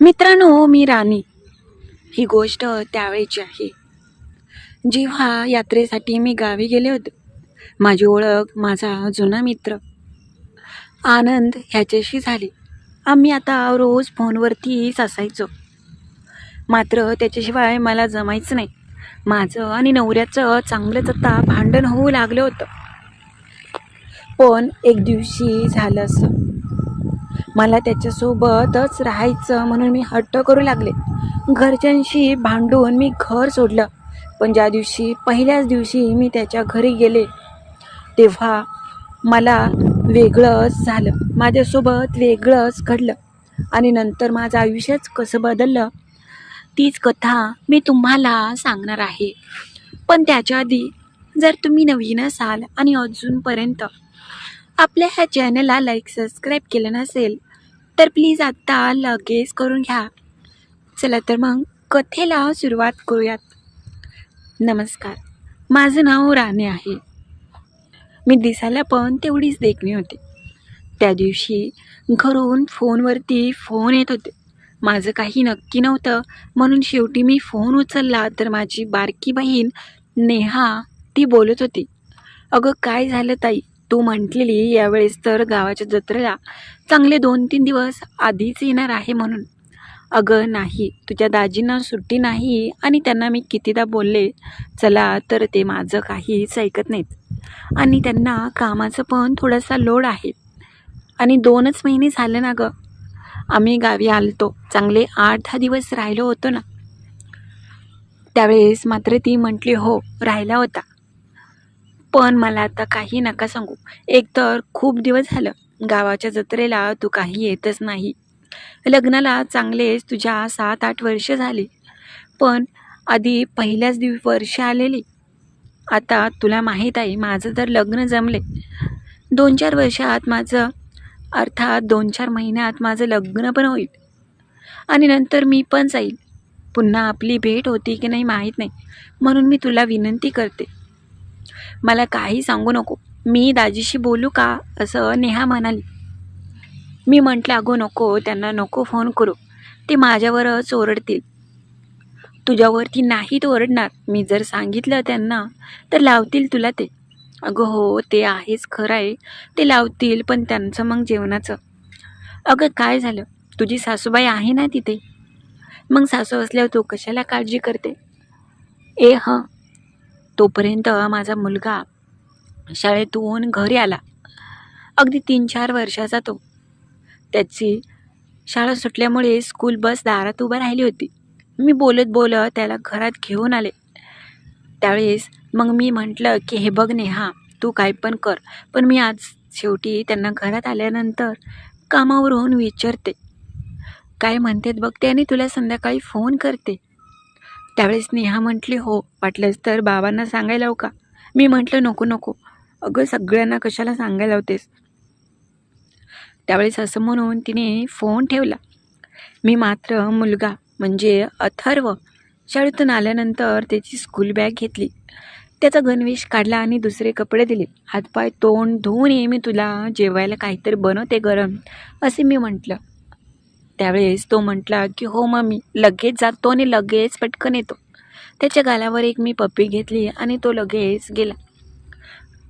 मित्रांनो हो, मी राणी. ही गोष्ट त्यावेळेची आहे. जेव्हा यात्रेसाठी मी गावी गेले होते माझी ओळख माझा जुना मित्र आनंद ह्याच्याशी झाली. आम्ही आता रोज फोनवरतीच असायचो मात्र त्याच्याशिवाय मला जमायचं नाही. माझं आणि नवऱ्याचं चांगलंच आता भांडण होऊ लागलं होतं. पण एक दिवशी झालं असं. मला त्याच्यासोबतच राहायचं म्हणून मी हट्ट करू लागले. घरच्यांशी भांडून मी घर सोडलं. पण ज्या दिवशी पहिल्याच दिवशी मी त्याच्या घरी गेले तेव्हा मला वेगळंच झालं. माझ्यासोबत वेगळंच घडलं. आणि नंतर माझं आयुष्यच कसं बदललं तीच कथा मी तुम्हाला सांगणार आहे. पण त्याच्या आधी जर तुम्ही नवीन असाल आणि अजूनपर्यंत आपल्या ह्या चॅनलला लाईक सबस्क्राईब केलं नसेल तर प्लीज आत्ता लगेच करून घ्या. चला तर मग कथेला सुरुवात करूयात. नमस्कार. माझं नाव राणे आहे. मी दिसायला पण तेवढीच देखणी होते. त्या दिवशी घरून फोनवरती फोन येत होते. माझं काही नक्की नव्हतं. म्हणून शेवटी मी फोन उचलला तर माझी बारकी बहीण नेहा ती बोलत होती. अगं काय झालं ताई? तू म्हटलेली यावेळेस तर गावाच्या जत्रेला चांगले दोन तीन दिवस आधीच येणार आहे म्हणून. अगं नाही. तुझ्या दाजींना सुट्टी नाही आणि त्यांना मी कितीदा बोलले चला तर ते माझं काहीच ऐकत नाहीत. आणि त्यांना कामाचं पण थोडासा लोड आहे. आणि दोनच महिने झाले ना गं. आम्ही गावी आलतो. चांगले आठ दहा दिवस राहिलो होतो ना. त्यावेळेस मात्र ती म्हटली हो राहिला होता. पण मला आता काही नका सांगू. एकतर खूप दिवस झालं गावाच्या जत्रेला तू काही येतच नाही. लग्नाला चांगलेच तुझ्या सात आठ वर्ष झाली. पण आधी पहिल्याच दिव वर्ष आलेली. आता तुला माहीत आहे माझं तर लग्न जमले. दोन चार वर्षात माझं अर्थात दोन चार महिन्यात माझं लग्न पण होईल. आणि नंतर मी पण जाईल. पुन्हा आपली भेट होती की नाही माहीत नाही. म्हणून मी तुला विनंती करते. मला काही सांगू नको. मी दाजीशी बोलू का? असं नेहा म्हणाली. मी म्हटलं अगो नको त्यांना नको फोन करू. ते माझ्यावरच ओरडतील तुझ्यावरती नाहीत ओरडणार. मी जर सांगितलं त्यांना तर लावतील तुला ते. अगं हो ते आहेच खरं आहे ते लावतील पण त्यांचं मग जेवणाचं. अगं काय झालं? तुझी सासूबाई आहे ना तिथे? मग सासू असल्यावर तू कशाला काळजी करते? ए हं. तोपर्यंत माझा मुलगा शाळेतून घरी आला. अगदी तीन चार वर्षाचा तो. त्याची शाळा सुटल्यामुळे स्कूल बस दारात उभं राहिली होती. मी बोलत बोलत त्याला घरात घेऊन आले. त्यावेळेस मग मी म्हटलं की हे बघ नेहा तू काय पण कर पण मी आज शेवटी त्यांना घरात आल्यानंतर कामावरून विचारते. काय म्हणतात बघते आणि तुला संध्याकाळी फोन करते. त्यावेळेस नेहा म्हटली हो वाटलंच तर बाबांना सांगायला हवं का? मी म्हटलं नको नको. अगं सगळ्यांना कशाला सांगायला होतेस त्यावेळेस असं म्हणून तिने फोन ठेवला. मी मात्र मुलगा म्हणजे अथर्व. शाळेतून आल्यानंतर त्याची स्कूल बॅग घेतली. त्याचा गणवेश काढला आणि दुसरे कपडे दिले. हातपाय तोंड धुवून ये मी तुला जेवायला काहीतरी बनवते गरम असे मी म्हटलं. त्यावेळेस तो म्हटला की हो मम्मी लगेच जातो आणि लगेच पटकन येतो. त्याच्या गालावर एक मी पप्पी घेतली आणि तो लगेच गेला.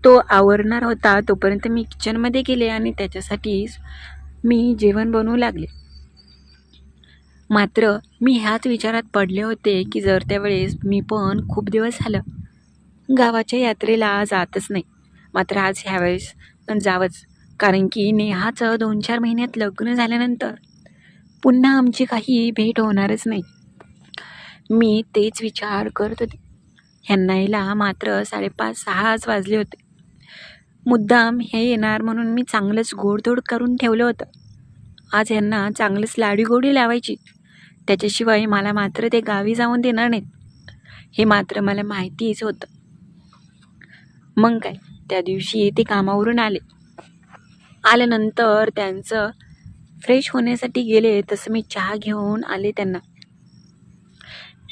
तो आवरणार होता तोपर्यंत मी किचनमध्ये गेले आणि त्याच्यासाठी मी जेवण बनवू लागले. मात्र मी ह्याच विचारात पडले होते की जर त्यावेळेस मी पण खूप दिवस झालं गावाच्या यात्रेला जातच नाही. मात्र आज ह्यावेळेस जावंच. कारण की नेहाचं दोन चार महिन्यात लग्न झाल्यानंतर पुन्हा आमची काही भेट होणारच नाही. मी तेच विचार करत होते. ह्यांना यायला मात्र साडेपाच सहाच वाजले होते. मुद्दाम हे येणार म्हणून मी चांगलंच गोडधोड करून ठेवलं होतं. आज ह्यांना चांगलंच लाडीगोडी लावायची. त्याच्याशिवाय मला मात्र ते गावी जाऊन देणार नाहीत. हे मात्र मला माहितीच होतं. मग काय त्या दिवशी ते कामावरून आले. आल्यानंतर त्यांचं फ्रेश होण्यासाठी गेले तसं मी चहा घेऊन आले त्यांना.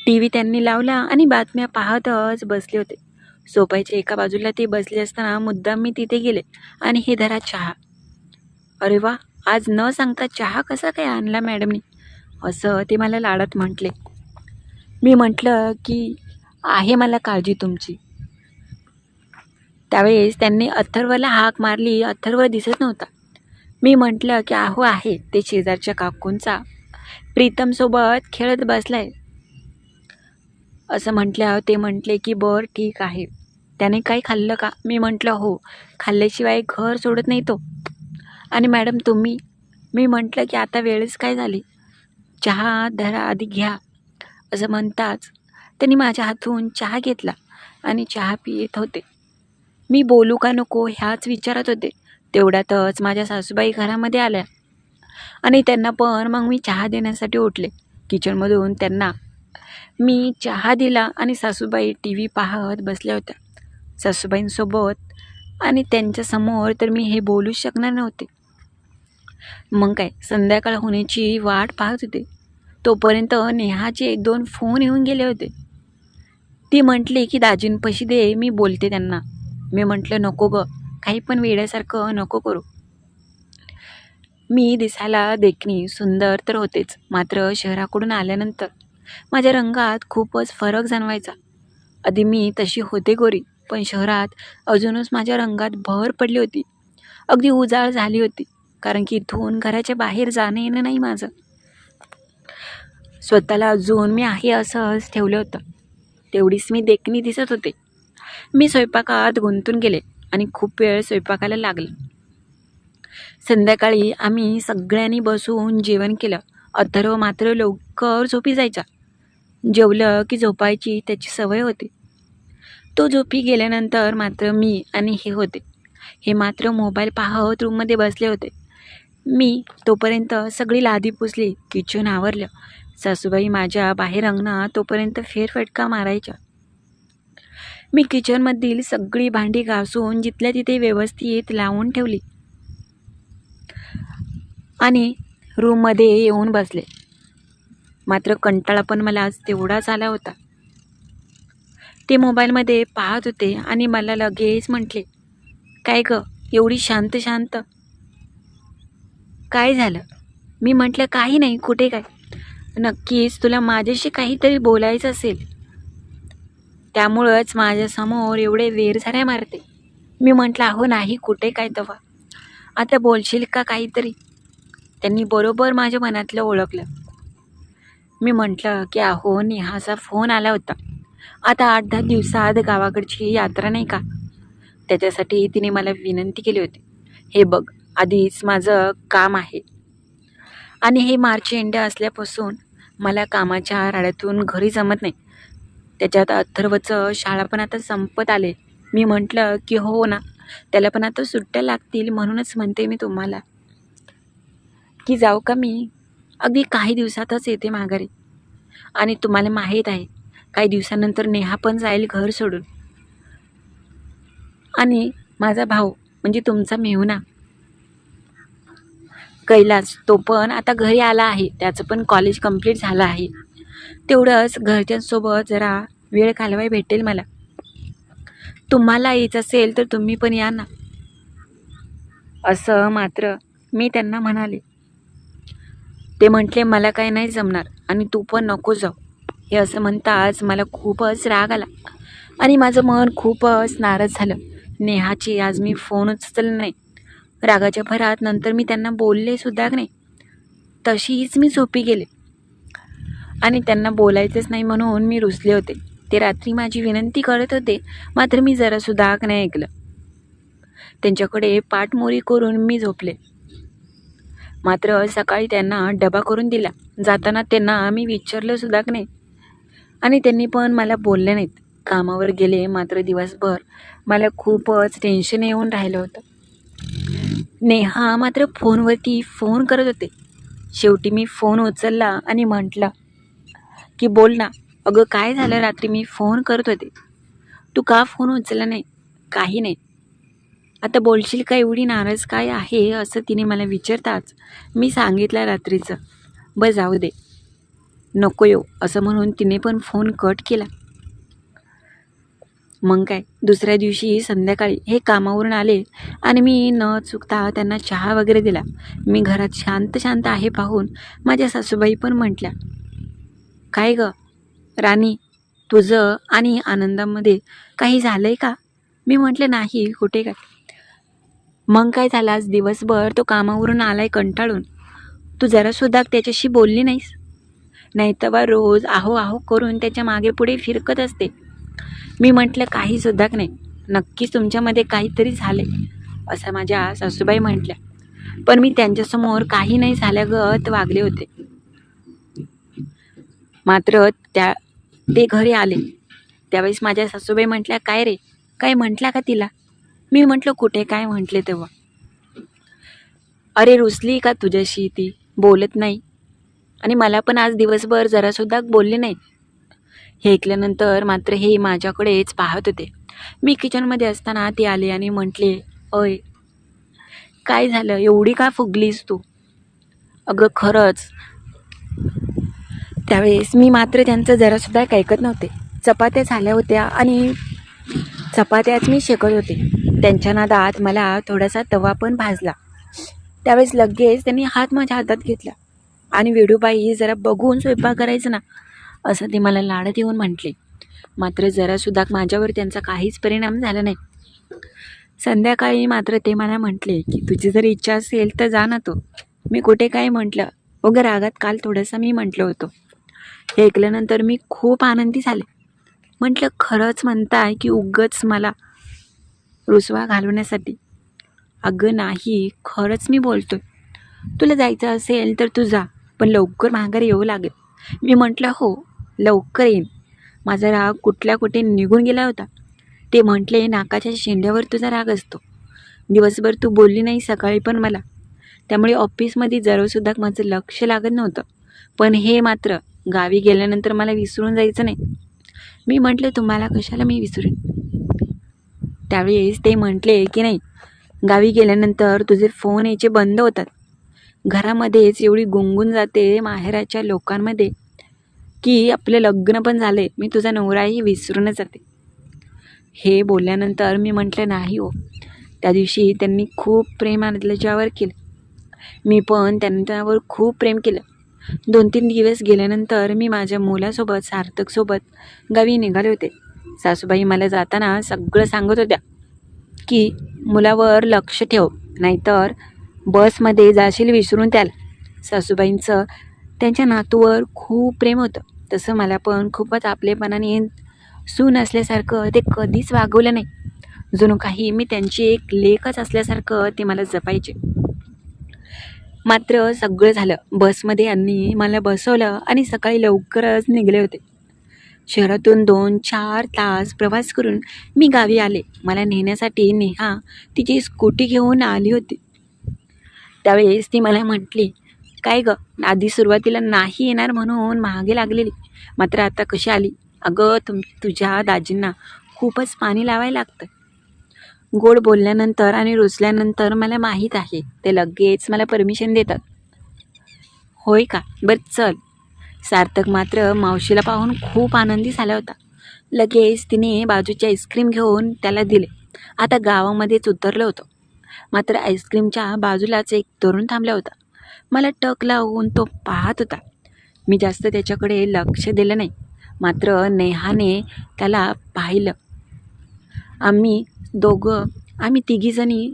टी व्ही त्यांनी लावला आणि बातम्या पाहतच बसले होते. सोपायच्या एका बाजूला ते बसले असताना मुद्दाम मी तिथे गेले आणि हे धरा चहा. अरे वा आज न सांगता चहा कसा काय आणला मॅडमनी? असं ते मला लाडत म्हटले. मी म्हटलं की आहे मला काळजी तुमची. त्यावेळेस त्यांनी अथर्वला हाक मारली अथर्व दिसत नव्हता. मी म्हटलं की आहो आहे ते शेजारच्या काकूंचा. प्रीतमसोबत खेळत बसलाय. असं म्हटल्यावर ते म्हटले की बरं ठीक आहे. त्याने काही खाल्लं का? मी म्हटलं हो खाल्ल्याशिवाय घर सोडत नाही तो. आणि मॅडम तुम्ही? मी म्हटलं की आता वेळच काय झाली? चहा धरा आधी घ्या. असं म्हणताच त्यांनी माझ्या हातून चहा घेतला आणि चहा पित होते. मी बोलू का नको ह्याच विचारात होते. तेवढ्यातच माझ्या सासूबाई घरामध्ये आल्या. आणि त्यांना पण मग मी चहा देण्यासाठी उठले. किचनमधून त्यांना मी चहा दिला आणि सासूबाई टी व्ही पाहत बसल्या होत्या. सासूबाईंसोबत आणि त्यांच्यासमोर तर मी हे बोलूच शकणार नव्हते. मग काय संध्याकाळ होण्याची वाट पाहत होते. तोपर्यंत नेहाचे एक दोन फोन येऊन गेले होते. ती म्हटली की दाजींपाशी दे मी बोलते त्यांना. मी म्हटलं नको गं. काही पण वेड्यासारखं नको करू. मी दिसायला देखणी सुंदर तर होतेच मात्र शहराकडून आल्यानंतर माझ्या रंगात खूपच फरक जाणवायचा. आधी मी तशी होते गोरी पण शहरात अजूनच माझ्या रंगात भर पडली होती. अगदी उजाळ झाली होती कारण की इथून घराच्या बाहेर जाणं येणं नाही माझं. स्वतःला अजून मी आहे असंच ठेवलं होतं. तेवढीच मी देखणी दिसत होते. मी स्वयंपाकात गुंतून गेले. आणि खूप वेळ स्वयंपाकाला लागला. संध्याकाळी आम्ही सगळ्यांनी बसून जेवण केलं. अथर्व मात्र लवकर झोपी जायचा. जेवलं की झोपायची त्याची सवय होती. तो झोपी गेल्यानंतर मात्र मी आणि हे होते. हे मात्र मोबाईल पाहत रूममध्ये बसले होते. मी तोपर्यंत सगळी लादी पुसली किचन आवरलं. सासूबाई माझ्या बाहेर अंगणात तोपर्यंत फेरफटका मारायच्या. मी किचनमधील सगळी भांडी घासून जिथल्या तिथे व्यवस्थित लावून ठेवली. आणि रूममध्ये येऊन बसले. मात्र कंटाळा पण मला आज तेवढाच आला होता. ते मोबाईलमध्ये पाहत होते आणि मला लगेच म्हटले काय ग एवढी शांत शांत. काय झालं? मी म्हटलं काही नाही कुठे काय? नक्कीच तुला माझ्याशी काहीतरी बोलायचं असेल. त्यामुळंच माझ्यासमोर एवढे वेर झाऱ्या मारते. मी म्हटलं अहो नाही कुठे काय तवा? आता बोलशील का काहीतरी? त्यांनी बरोबर माझ्या मनातलं ओळखलं. मी म्हटलं की अहो नेहाचा फोन आला होता. आता आठ दहा दिवसात गावाकडची यात्रा नाही का? त्याच्यासाठी तिने मला विनंती केली होती. हे बघ आधीच माझं काम आहे. आणि हे मार्च एंड असल्यापासून मला कामाच्या राड्यातून घरी जमत नाही. त्याच्यात अथर्वचं शाळा पण आता संपत आले. मी म्हटलं की हो ना त्याला पण आता सुट्ट्या लागतील म्हणूनच म्हणते मी तुम्हाला. की जाऊ का मी? अगदी काही दिवसातच येते माघारी. आणि तुम्हाला माहीत आहे काही दिवसानंतर नेहा पण जाईल घर सोडून. आणि माझा भाऊ म्हणजे तुमचा मेहुना. कैलास तो पण आता घरी आला आहे. त्याचं पण कॉलेज कंप्लीट झालं आहे. तेवढंच घरच्यांसोबत जरा वेळ घालवाय भेटेल मला. तुम्हाला यायचं असेल तर तुम्ही पण या ना. असं मात्र मी त्यांना म्हणाले. ते म्हटले मला काय नाही जमणार आणि तू पण नको जाऊ. हे असं म्हणताच मला खूपच राग आला आणि माझं मन खूपच नाराज झालं. नेहाची आज मी फोनच उचलला नाही. रागाच्या भरात नंतर मी त्यांना बोलले सुद्धा नाही. तशीच मी झोपी गेले. आणि त्यांना बोलायचंच नाही म्हणून मी रुसले होते. ते रात्री माझी विनंती करत होते मात्र मी जरासुद्धा नाही ऐकलं. त्यांच्याकडे पाठमोरी करून मी झोपले. मात्र सकाळी त्यांना डबा करून दिला. जाताना त्यांना मी विचारलं सुद्धा नाही. आणि त्यांनी पण मला बोलले नाहीत. कामावर गेले मात्र दिवसभर मला खूपच टेन्शन येऊन राहिलं होतं. नेहा मात्र फोनवरती फोन करत होते. शेवटी मी फोन उचलला आणि म्हटलं की बोल ना अगं काय झालं रात्री? मी फोन करत होते. तू का फोन उचलला नाही? काही नाही. आता बोलशील का एवढी नाराज? काय आहे असं तिने मला विचारताच मी सांगितलं रात्रीचं. बस जाऊ दे. नको येऊ असं म्हणून तिने पण फोन कट केला. मग काय? दुसऱ्या दिवशी संध्याकाळी हे कामावरून आले आणि मी न चुकता त्यांना चहा वगैरे दिला. मी घरात शांत शांत आहे पाहून माझ्या सासूबाई पण म्हटल्या काय गं? राणी तुझं आणि आनंदामध्ये काही झालं आहे का? मी म्हटलं नाही कुठे काय? मग काय झालास दिवसभर तो कामावरून आलाय कंटाळून. तू जरासुद्धा त्याच्याशी बोलली नाहीस? नाही तर बा रोज आहो आहो करून त्याच्यामागे पुढे फिरकत असते. मी म्हटलं काहीसुद्धा नाही. नक्कीच तुमच्यामध्ये काहीतरी झाले असं माझ्या सासूबाई म्हटल्या. पण मी त्यांच्यासमोर काही नाही झाल्यागत वागले होते. मात्र त्या ते घरी आले. त्यावेळेस माझ्या सासूबाई म्हटल्या काय रे? काय म्हटल्या का तिला? मी म्हटलं कुठे? काय म्हटले तेव्हा? अरे रुसली का तुझ्याशी ती? बोलत नाही. आणि मला पण आज दिवसभर जरासुद्धा बोलले नाही. हे ऐकल्यानंतर मात्र हे माझ्याकडेच पाहत होते. मी किचनमध्ये असताना ती आली आणि म्हटले अय काय झालं? एवढी का फुगलीस तू? अगं खरंच. त्यावेळेस मी मात्र त्यांचं जरासुद्धा काही ऐकत नव्हते. चपात्या झाल्या होत्या आणि चपात्याच मी शेकत होते. त्यांच्या नादात मला थोडासा तवा पण भाजला. त्यावेळेस लगेच त्यांनी हात माझ्या हातात घेतला. आणि वेडूबाई जरा बघून स्वयंपाक करायचं ना असं ते मला लाडत येऊन म्हटले. मात्र जरासुद्धा माझ्यावर त्यांचा काहीच परिणाम झाला नाही. संध्याकाळी मात्र ते मला म्हटले की तुझी जर इच्छा असेल तर जा ना तू. मी कुठे काय म्हटलं? उगं रागात काल थोडंसं मी म्हटलं होतं. हे ऐकल्यानंतर मी खूप आनंदी झाले. म्हटलं खरंच म्हणताय की उगच मला रुसवा घालवण्यासाठी. अगं नाही खरंच मी बोलतोय. तुला जायचं असेल तर तू जा पण लवकर माघारी येऊ लागेल. मी म्हटलं हो लवकर येईन. माझा राग कुठल्या कुठे निघून गेला होता. ते म्हटले नाकाच्या शेंड्यावर तुझा राग असतो. दिवसभर तू बोलली नाही सकाळी पण मला. त्यामुळे ऑफिसमध्ये जरासुद्धा माझं लक्ष लागत नव्हतं. पण हे मात्र गावी गेल्यानंतर मला विसरून जायचं नाही. मी म्हटलं तुम्हाला कशाला मी विसरेन? त्यावेळेस ते म्हटले की नाही गावी गेल्यानंतर तुझे फोन यायचे बंद होतात. घरामध्येच एवढी गुंगून जाते माहेराच्या लोकांमध्ये की आपलं लग्न पण झाले मी तुझा नवराही विसरूनच जाते. हे बोलल्यानंतर मी म्हटलं नाही हो त्या दिवशी त्यांनी खूप प्रेम त्याच्यावर केलं. मी पण त्यांच्यावर खूप प्रेम केलं. दोन तीन दिवस गेल्यानंतर मी माझ्या मुलासोबत सार्थकसोबत गावी निघाले होते. सासूबाई मला जाताना सगळं सांगत होत्या की मुलावर लक्ष ठेव नाहीतर बसमध्ये जाशील विसरून त्याला. सासूबाईंचं त्यांच्या नातूवर खूप प्रेम होतं. तसं मला पण खूपच आपलेपणाने सून असल्यासारखं ते कधीच वागवलं नाही. जणू काही मी त्यांची एक लेखच असल्यासारखं ते मला जपायचे. मात्र सगळं झालं. बसमध्ये यांनी मला बसवलं आणि सकाळी लवकरच निघले होते. शहरातून दोन चार तास प्रवास करून मी गावी आले. मला नेण्यासाठी नेहा तिची स्कूटी घेऊन आली होती. त्यावेळेस ती मला म्हटली काय ग आधी सुरुवातीला नाही येणार म्हणून मागे लागलेली. मात्र आता कशी आली? अगं तुम तुझ्या दाजींना खूपच पाणी लावायला लागतं. गोड बोलल्यानंतर आणि रुचल्यानंतर मला माहीत आहे. ते लगेच मला परमिशन देतात. होय का? बरं चल. सार्थक मात्र मावशीला पाहून खूप आनंदी झाला होता. लगेच तिने बाजूची आईस्क्रीम घेऊन त्याला दिले. आता गावामध्येच उतरलं होतं. मात्र आईस्क्रीमच्या बाजूलाच एक तरुण थांबला होता. मला टक लावून तो पाहत होता. मी जास्त त्याच्याकडे लक्ष दिलं नाही. मात्र नेहाने त्याला पाहिलं. आम्ही दोघं आम्ही तिघीजणी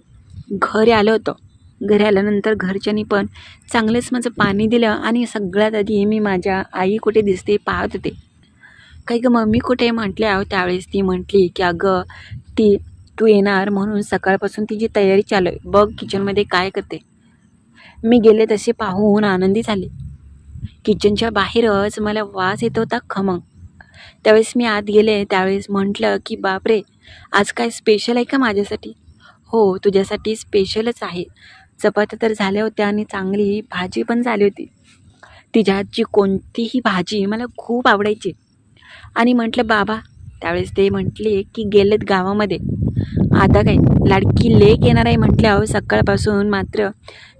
घरी आलो होतो. घरी आल्यानंतर घरच्यांनी पण चांगलंच माझं पाणी दिलं आणि सगळ्यात आधी मी माझ्या आई कुठे दिसते पाहत होते. काही ग मम्मी कुठे म्हटले आहो त्यावेळेस ती म्हटली की अगं ती तू येणार म्हणून सकाळपासून तिची तयारी चालू आहे. बघ किचनमध्ये काय करते. मी गेले तसे पाहून आनंदी झाले. किचनच्या बाहेरच मला वास येत होता खमंग. त्यावेळेस मी आत गेले त्यावेळेस म्हटलं की बापरे आज काय स्पेशल आहे का माझ्यासाठी? हो तुझ्यासाठी स्पेशलच आहे. चपात्या तर झाल्या होत्या आणि चांगली भाजी पण झाली होती. तिच्या हातची कोणतीही भाजी मला खूप आवडायची. आणि म्हटलं बाबा त्यावेळेस ते म्हटले की गेलेत गावामध्ये. आता काय? लाडकी लेक येणार आहे म्हटल्यावर सकाळपासून मात्र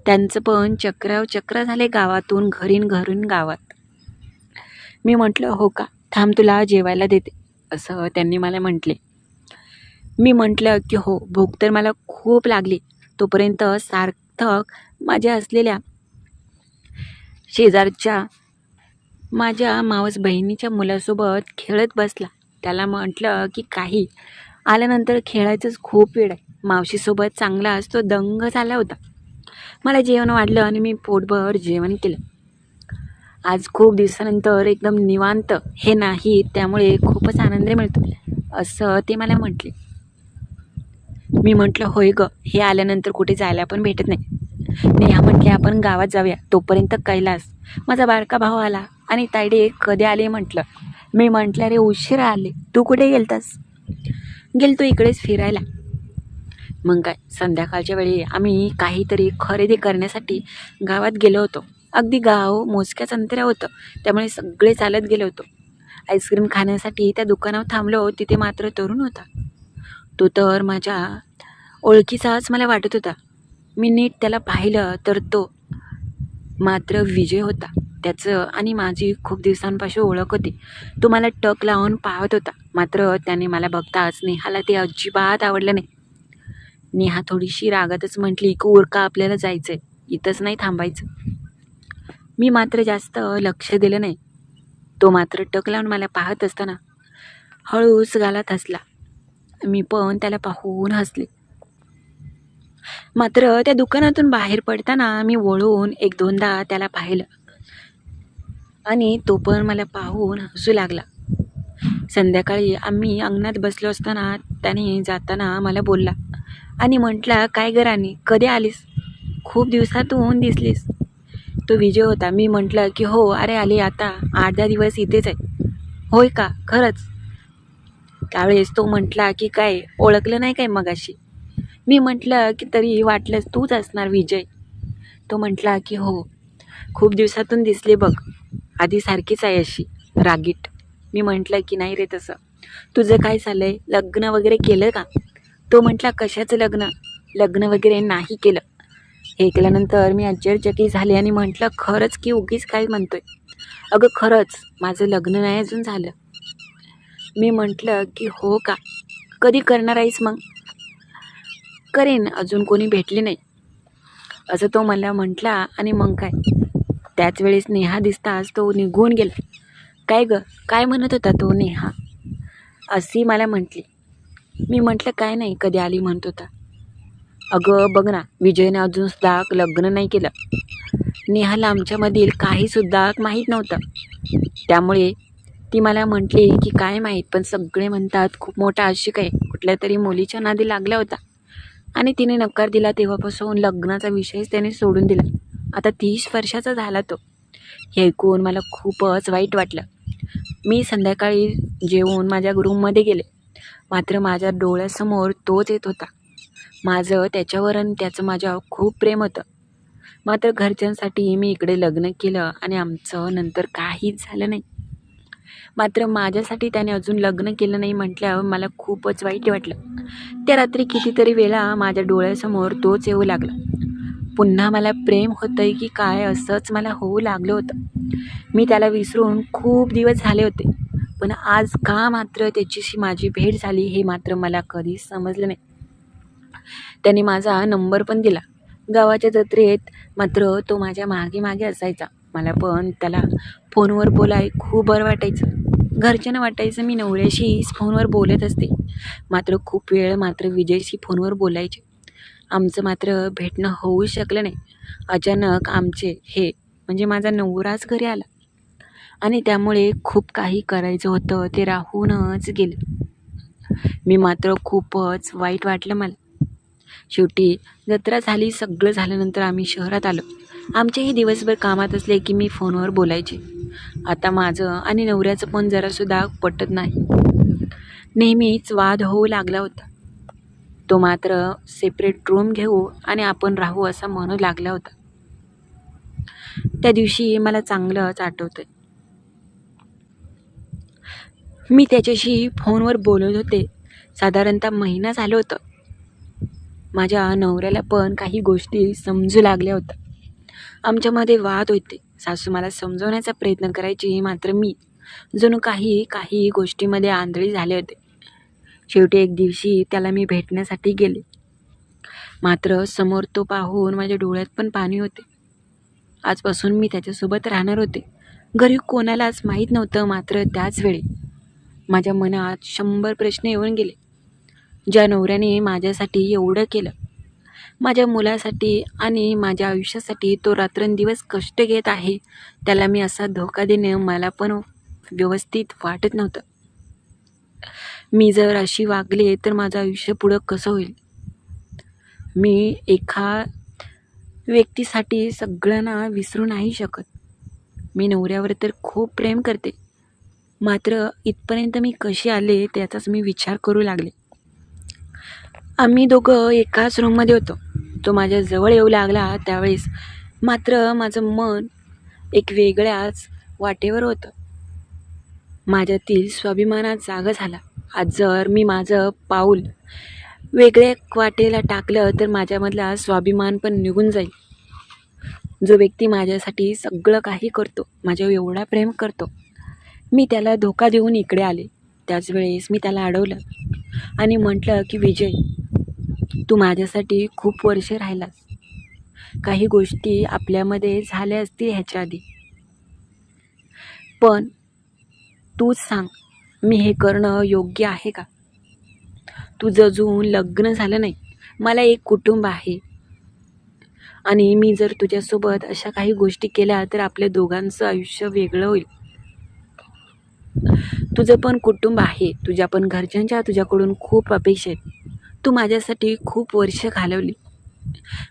त्यांचं पण चक्राव चक्र झाले गावातून घरीन घरून गावात. मी म्हटलं हो का? थांब तुला जेवायला देते असं त्यांनी मला म्हटले. मी म्हटलं की हो भूक तर मला खूप लागली. तोपर्यंत सार्थक माझ्या असलेल्या शेजारच्या माझ्या मावस बहिणीच्या मुलासोबत खेळत बसला. त्याला म्हटलं की काही आल्यानंतर खेळायचंच खूप वेळ आहे. मावशीसोबत चांगलाच तो दंग झाला होता. मला जेवण वाढलं आणि मी पोटभर जेवण केलं. आज खूप दिवसानंतर एकदम निवांत हे नाही त्यामुळे खूपच आनंद मिळतो असं ते मला म्हटले. मी म्हटलं होय ग हे आल्यानंतर कुठे जायला पण भेटत नाही. नेहा म्हटले आपण गावात जाऊया तोपर्यंत कैलास. माझा बारका भाऊ आला आणि तायडे कधी आले म्हटलं. मी म्हटलं रे उशिरा आले. तू कुठे गेलतास? गेलतो इकडेच फिरायला. मग काय संध्याकाळच्या वेळी आम्ही काहीतरी खरेदी करण्यासाठी गावात गेलो होतो. अगदी गाव मोजक्याच अंतरा होतं. त्यामुळे सगळे चालत गेलो होतो. आईस्क्रीम खाण्यासाठी त्या दुकानावर थांबलो. तिथे मात्र तरुण होता. तो तर माझ्या ओळखीचाच मला वाटत होता. मी नीट त्याला पाहिलं तर तो मात्र विजय होता. त्याचं आणि माझी खूप दिवसांपासून ओळख होती. तो मला टक लावून पाहत होता. मात्र त्याने मला बघताच नेहाला ते अजिबात आवडलं नाही. नेहा थोडीशी रागातच म्हटली की उरका आपल्याला जायचं आहे इथंच नाही थांबायचं. मी मात्र जास्त लक्ष दिलं नाही. तो मात्र टक लावून मला पाहत असताना हळूच गालात हसला. मी पण त्याला पाहून हसले. मात्र त्या दुकानातून बाहेर पडताना मी वळून एक दोनदा त्याला पाहिलं. आणि तो पण मला पाहून हसू लागला. संध्याकाळी आम्ही अंगणात बसलो असताना त्याने जाताना मला बोलला आणि म्हटला काय गरानी कधी आलीस? खूप दिवसातून दिसलीस. तो विजय होता. मी म्हटलं की हो अरे आले आता. आठ दहा दिवस इथेच आहे. होय का? खरंच? त्यावेळेस तो म्हटला की काय ओळखलं नाही काय मगाशी? मी म्हटलं की तरी वाटलंच तूच असणार विजय. तो म्हटला की हो. खूप दिवसातून दिसले बघ. आधी सारखीच आहे अशी रागीट. मी म्हटलं की नाही रे तसं. तुझं काय झालं आहे लग्न वगैरे केलं का? तो म्हटला कशाचं लग्न? लग्न वगैरे नाही केलं. हे केल्यानंतर मी आश्चर्यचकी झाले आणि म्हटलं खरंच की उगीच काय म्हणतोय? अगं खरंच माझं लग्न नाही अजून झालं. मी म्हटलं की हो का? कधी करणार आहेस मग? करेन अजून कोणी भेटले नाही. असं तो मला म्हटला आणि मग काय? त्याच वेळेस नेहा दिसताच तो निघून गेला. काय ग? काय म्हणत होता तो नेहा? अशी मला म्हटली. मी म्हटलं काय नाही कधी आली? म्हणत होता. अगं बघ ना विजयने अजून सुद्धा लग्न नाही केलं. नेहाला आमच्यामधील काहीसुद्धा माहीत नव्हतं. त्यामुळे ती मला म्हटली की काय माहीत पण सगळे म्हणतात खूप मोठा आशिक आहे. कुठल्या तरी मुलीच्या नादी लागल्या होता आणि तिने नकार दिला तेव्हापासून लग्नाचा विषयच त्याने सोडून दिला. आता तीस वर्षाचा झाला तो. हे ऐकून मला खूपच वाईट वाटलं. मी संध्याकाळी जेवून माझ्या रूममध्ये गेले. मात्र माझ्या डोळ्यासमोर तोच येत होता. माझं त्याच्यावर आणि त्याचं माझ्यावर खूप प्रेम होतं. मात्र घरच्यांसाठी मी इकडे लग्न केलं आणि आमचं नंतर काहीच झालं नाही. मात्र माझ्यासाठी त्याने अजून लग्न केलं नाही म्हटल्यावर मला खूपच वाईट वाटलं. त्या रात्री कितीतरी वेळा माझ्या डोळ्यासमोर तोच येऊ लागला. पुन्हा मला प्रेम होतंय की काय असंच मला होऊ लागलं होतं. मी त्याला विसरून खूप दिवस झाले होते. पण आज का मात्र त्याच्याशी माझी भेट झाली हे मात्र मला कधीच समजलं नाही. त्याने माझा नंबर पण दिला. गावाच्या जत्रेत मात्र तो माझ्या मागे मागे असायचा. मला पण त्याला फोनवर बोलाय खूप बरं वाटायचं. घरच्यांना वाटायचं मी नवऱ्याशीच फोनवर बोलत असते. मात्र खूप वेळ मात्र विजयशी फोनवर बोलायचे. आमचं मात्र भेटणं होऊ शकलं नाही. अचानक आमचे हे म्हणजे माझा नवराच घरी आला. आणि त्यामुळे खूप काही करायचं होतं ते राहूनच गेलं. मी मात्र खूपच वाईट वाटलं मला. शेवटी जत्रा झाली सगळं झाल्यानंतर आम्ही शहरात आलो. आमचेही दिवसभर कामात असले की मी फोनवर बोलायचे. आता माझं आणि नवऱ्याचं पण जरासुद्धा पटत नाही. नेहमीच वाद होऊ लागला होता. तो मात्र सेपरेट रूम घेऊ आणि आपण राहू असा म्हणू लागला होता. त्या दिवशी मला चांगलंच आठवतंय. मी त्याच्याशी फोनवर बोलत होते. साधारणतः महिना झालं होतं. माझ्या नवऱ्याला पण काही गोष्टी समजू लागल्या होत्या. आमच्यामध्ये वाद होते. सासू मला समजवण्याचा प्रयत्न करायची मात्र मी. जणू काही काही गोष्टीमध्ये आंधळी झाले होते. शेवटी एक दिवशी त्याला मी भेटण्यासाठी गेले. मात्र समोर तो पाहून माझ्या डोळ्यात पण पाणी होते. आजपासून मी त्याच्यासोबत राहणार होते. घरी कोणालाच माहीत नव्हतं मात्र त्याच वेळी. माझ्या मनात शंभर प्रश्न येऊन गेले. ज्या नवऱ्याने माझ्यासाठी एवढं केलं माझ्या मुलासाठी आणि माझ्या आयुष्यासाठी तो रात्रंदिवस कष्ट घेत आहे त्याला मी असा धोका देणं मला पण व्यवस्थित वाटत नव्हतं. मी जर अशी वागले तर माझं आयुष्य पुढं कसं होईल? मी एका व्यक्तीसाठी सगळ्यांना विसरू नाही शकत. मी नवऱ्यावर तर खूप प्रेम करते. मात्र इथपर्यंत मी कशी आले त्याचाच मी विचार करू लागले. आम्ही दोघं एकाच रूममध्ये होतो. तो माझ्या जवळ येऊ लागला त्यावेळेस. मात्र माझं मन एक वेगळ्याच वाटेवर होतं. माझ्यातील स्वाभिमानात जागा झाला. आज जर मी माझं पाऊल वेगळ्या वाटेला टाकलं तर माझ्यामधला स्वाभिमान पण निघून जाईल. जो व्यक्ती माझ्यासाठी सगळं काही करतो माझ्यावर एवढा प्रेम करतो मी त्याला धोका देऊन इकडे आले. त्याच वेळेस मी त्याला अडवलं. आणि म्हटलं की विजय तू माझ्यासाठी खूप वर्ष राहिलास. काही गोष्टी आपल्यामध्ये झाल्या असतील ह्याच्या आधी. पण तूच सांग मी हे करणं योग्य आहे का? तुझं अजून लग्न झालं नाही. मला एक कुटुंब आहे. आणि मी जर तुझ्यासोबत अशा काही गोष्टी केल्या तर आपल्या दोघांचं आयुष्य वेगळं होईल. तुझं पण कुटुंब आहे. तुझ्या पण घरच्यांच्या तुझ्याकडून खूप अपेक्षा आहेत. तू माझ्यासाठी खूप वर्ष घालवली.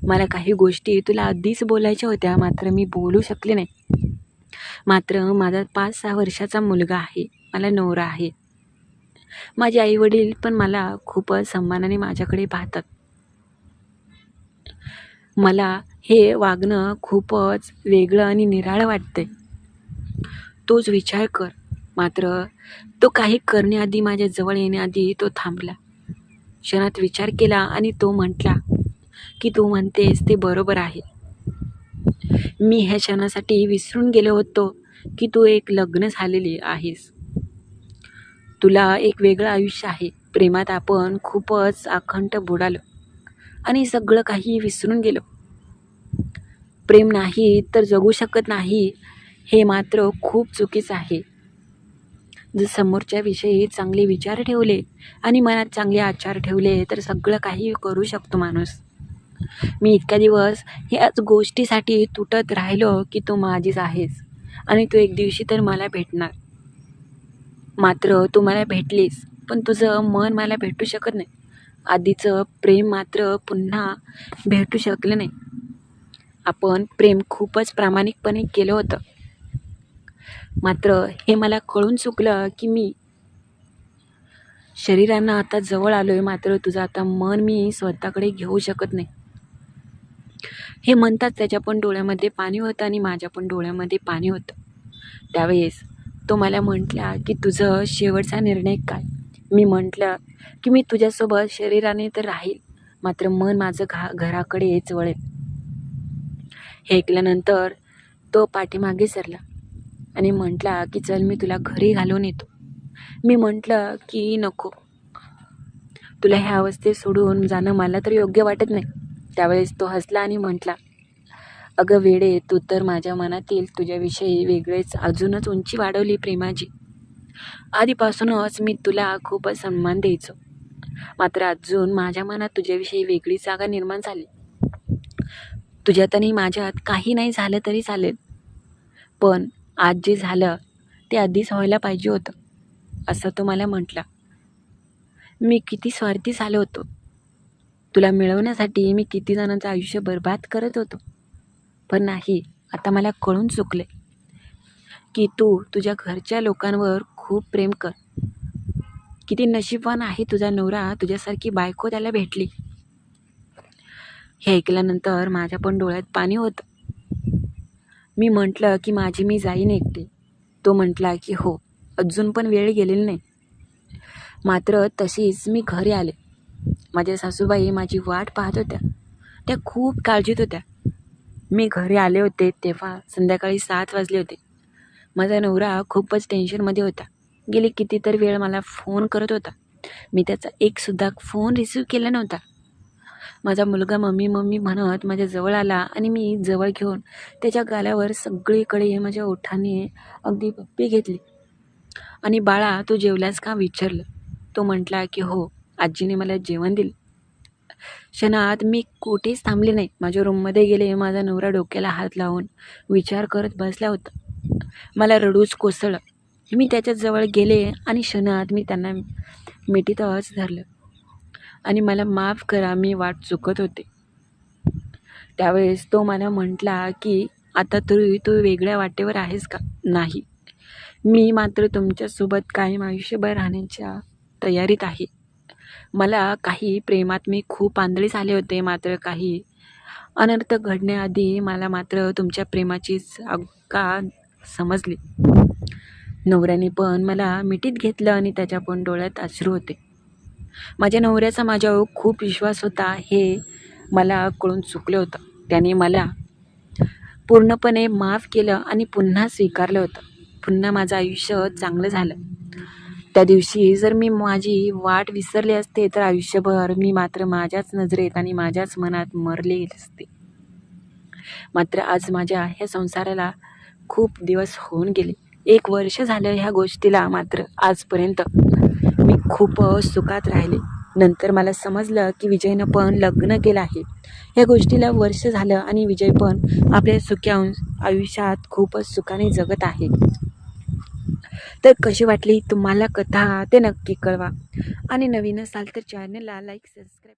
मला काही गोष्टी तुला आधीच बोलायच्या होत्या मात्र मी बोलू शकले नाही. मात्र माझा पाच सहा वर्षाचा मुलगा आहे. मला नवरा आहे. माझे आईवडील पण मला खूपच सन्मानाने माझ्याकडे पाहतात. मला हे वागणं खूपच वेगळं आणि निराळं वाटतंय. तोच विचार कर. मात्र तो काही करण्याआधी माझ्या जवळ येण्याआधी तो थांबला. क्षणात विचार केला आणि तो म्हटला की तू म्हणतेस ते बरोबर आहे. मी ह्या क्षणासाठी विसरून गेलो होतो की तू एक लग्न झालेली आहेस. तुला एक वेगळं आयुष्य आहे. प्रेमात आपण खूपच अखंड बुडालो आणि सगळं काही विसरून गेलो. प्रेम नाही तर जगू शकत नाही हे मात्र खूप चुकीचं आहे. जर समोरच्याविषयी चांगले विचार ठेवले आणि मनात चांगले आचार ठेवले तर सगळं काही करू शकतो माणूस. मी इतक्या दिवस ह्याच गोष्टीसाठी तुटत राहिलो की तू माझीच आहेस आणि तू एक दिवशी तर मला भेटणार. मात्र तू मला भेटलीस पण तुझं मन मला भेटू शकत नाही. आधीचं प्रेम मात्र पुन्हा भेटू शकलं नाही. आपण प्रेम खूपच प्रामाणिकपणे केलं होतं. मात्र हे मला कळून चुकलं की मी शरीरांना आता जवळ आलो आहे मात्र तुझं आता मन मी स्वतःकडे घेऊ शकत नाही. हे म्हणतात त्याच्या पण डोळ्यामध्ये पाणी होतं आणि माझ्या पण डोळ्यामध्ये पाणी होतं. त्यावेळेस तो मला म्हटला की तुझं शेवटचा निर्णय काय? मी म्हटलं की मी तुझ्यासोबत शरीराने तर राहील मात्र मन माझं घा घराकडेच वळेल हे ऐकल्यानंतर तो पाठीमागे सरला. आणि म्हटला की चल मी तुला घरी घालून येतो. मी म्हटलं की नको. तुला ह्या अवस्थेत सोडून जाणं मला तर योग्य वाटत नाही. त्यावेळेस तो हसला आणि म्हटला अगं वेडे तू तर माझ्या मनातील तुझ्याविषयी वेगळेच अजूनच उंची वाढवली प्रेमाची. आधीपासूनच मी तुला खूपच सन्मान द्यायचो. मात्र अजून माझ्या मनात तुझ्याविषयी वेगळी जागा निर्माण झाली. तुझ्यात आणि माझ्यात काही नाही झालं तरी चालेल. पण आज जे झालं ते आधीच व्हायला पाहिजे होतं असं तो मला म्हटला. मी किती स्वार्थी झालो होतो. तुला मिळवण्यासाठी मी किती जणांचं आयुष्य बर्बाद करत होतो. पण नाही आता मला कळून चुकले की तू तुझ्या घरच्या लोकांवर खूप प्रेम कर. किती नशीबवान आहे तुझा नवरा तुझ्यासारखी बायको त्याला भेटली. हे ऐकल्यानंतर माझ्या पण डोळ्यात पाणी होतं. मी म्हटलं की माझी मी जाईन एकटी तो म्हटला की हो अजून पण वेळ गेलेली नाही. मात्र तशीच मी घरी आले. माझ्या सासूबाई माझी वाट पाहत होत्या. त्या खूप काळजीत होत्या. मी घरी आले होते तेव्हा संध्याकाळी सात वाजले होते. माझा नवरा खूपच टेन्शनमध्ये होता. गेली कितीतरी वेळ मला फोन करत होता. मी त्याचा एकसुद्धा फोन रिसीव केला नव्हता. माझा मुलगा मम्मी मम्मी म्हणत माझ्या जवळ आला आणि मी जवळ घेऊन त्याच्या गाल्यावर सगळीकडे माझ्या ओठाने अगदी पप्पी घेतली. आणि बाळा तू जेवल्यास का? विचारलं. तो म्हटला की हो आजीने मला जेवण दिलं. क्षणात मी कुठेच थांबले नाही. माझ्या रूममध्ये गेले माझा नवरा डोक्याला हात लावून विचार करत बसला होता. मला रडूच कोसळलं. मी त्याच्याजवळ गेले आणि क्षणात मी त्यांना मिठीतच धरलं. आणि मला माफ करा मी वाट चुकत होते. त्यावेळेस तो मला म्हटला की आता तरी तू वेगळ्या वाटेवर आहेस का? नाही. मी मात्र तुमच्यासोबत कायम आयुष्यभर राहण्याच्या तयारीत आहे. मला काही प्रेमात मी खूप आंधळी झाले होते मात्र काही अनर्थ घडण्याआधी मला मात्र तुमच्या प्रेमाची जागा समजली. नवऱ्याने पण मला मिठीत घेतलं आणि त्याच्या पण डोळ्यात अश्रू होते. माझ्या नवऱ्याचा माझ्यावर खूप विश्वास होता हे मला कळून चुकलं होतं. त्याने मला पूर्णपणे माफ केलं आणि पुन्हा स्वीकारलं होतं. पुन्हा माझं आयुष्य चांगलं झालं. त्या दिवशी जर मी माझी वाट विसरले असते तर आयुष्यभर मी मात्र माझ्याच नजरेत आणि माझ्याच मनात मरले असते. मात्र आज माझ्या ह्या संसाराला खूप दिवस होऊन गेले. एक वर्ष झालं ह्या गोष्टीला मात्र आजपर्यंत. खूप सुखात राहिले. नंतर मला समजलं की विजयनं पण लग्न केलं आहे. या गोष्टीला वर्ष झालं आणि विजय पण आपल्या सुख्या आयुष्यात खूपच सुखाने जगत आहे. तर कशी वाटली तुम्हाला कथा? ते नक्की कळवा. आणि नवीन असाल तर चॅनलला लाईक सबस्क्राईब